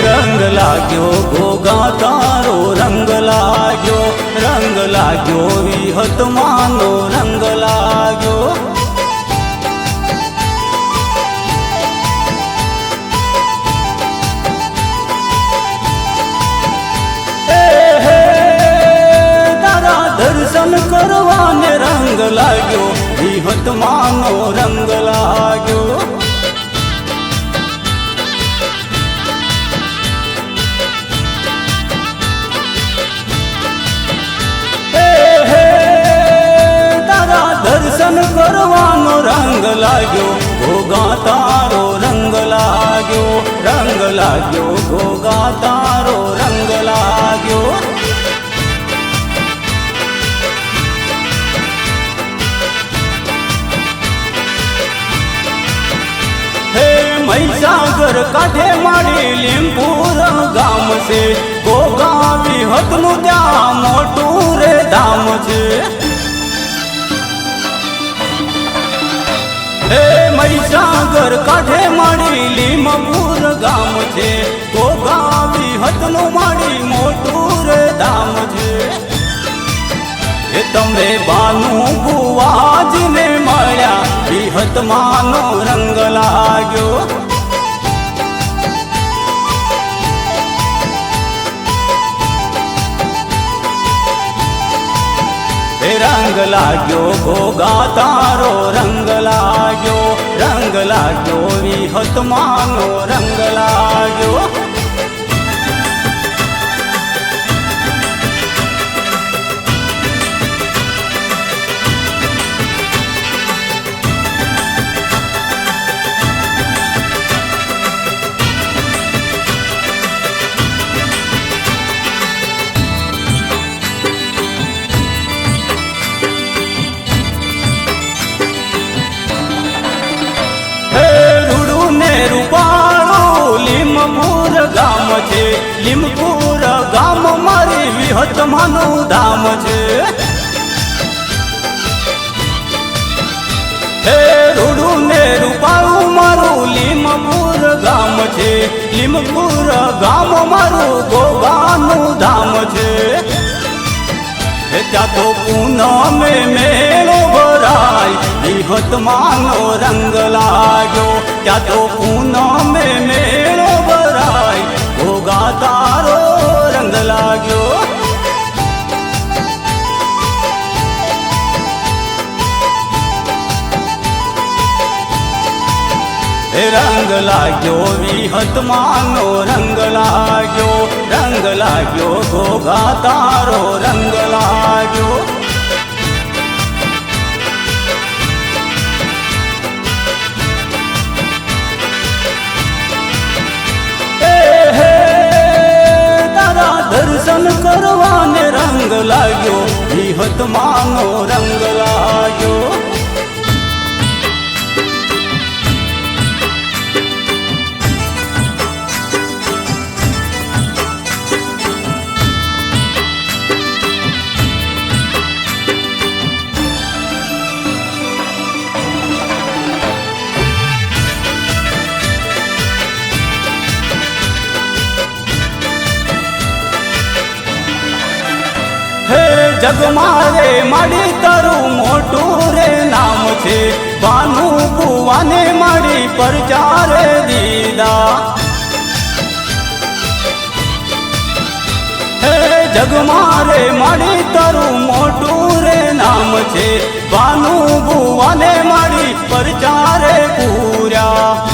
લાગ્યો ભોગા તારો રંગ લાગ્યો રંગ લાગ્યો વિહતમાનો રંગ લાગ્યો તારા દર્શન કરવાને રંગ લાગ્યો વિહતમાનો રંગ લાગ્યો લાગ્યો ગોગા તારો રંગ લાગ્યો રંગ લાગ્યો ગોગા તારો રંગ લાગ્યો. હે મહીસાગર, કાંઠે મારી લીંબુર ગામ છે. ગોગા વિહતનું ત્યાં મોટું રે ધામ છે. વિહતનું મારી મોટું રે ધામ છે. એ તમે બાનું બુવાજને મળ્યા. વિહતમાનો રંગ લાગ્યો. રંગ લાગ્યો ભોગા તારો રંગ લાગ્યો. રંગ લાગ્યો વિહતમાનો રંગ લાગ્યો. લીમપુર ગામ મારી વિહતમાનું ધામ છે. હે રૂડું ને રૂપાળું, મારું લીમપુર ગામ છે. લીમપુર ગામ મારું ગોગાનું ધામ છે. ત્યાં તો પૂનમે મેળો ભરાય વિહતમાનો રંગ લાગ્યો. ત્યાં તો પૂનમે મેળો રંગ લાગ્યો, વિહતમાનો રંગ લાગ્યો રંગ લાગ્યો ઘોઘા તારો રંગ લાગ્યો. દર્શન કરવાને રંગ લાગ્યો, વિહતમાનો રંગ લાગ્યો. હે જગ મારે માડી તારું મોટું રે નામ છે. ભાનુ ભુવાને મળી પરચારે દીદા. હે જગ મારે માડી તારું મોટું રે નામ છે. ભાનુ ભુવાને માડી પરચારે પૂર્યા.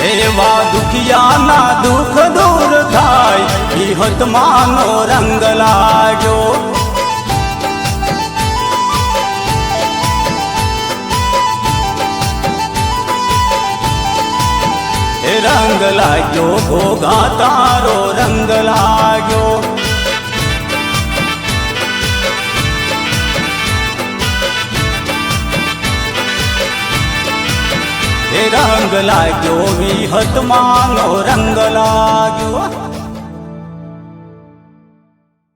એવા દુખિયાના દુઃખ દૂર થાય. વિહતમાનો માનો લાગ્યો રંગ લાગ્યો ભોગા તારો રંગ લાગ્યો રંગ લાગ્યો વિહતમાનો રંગ લાગ્યો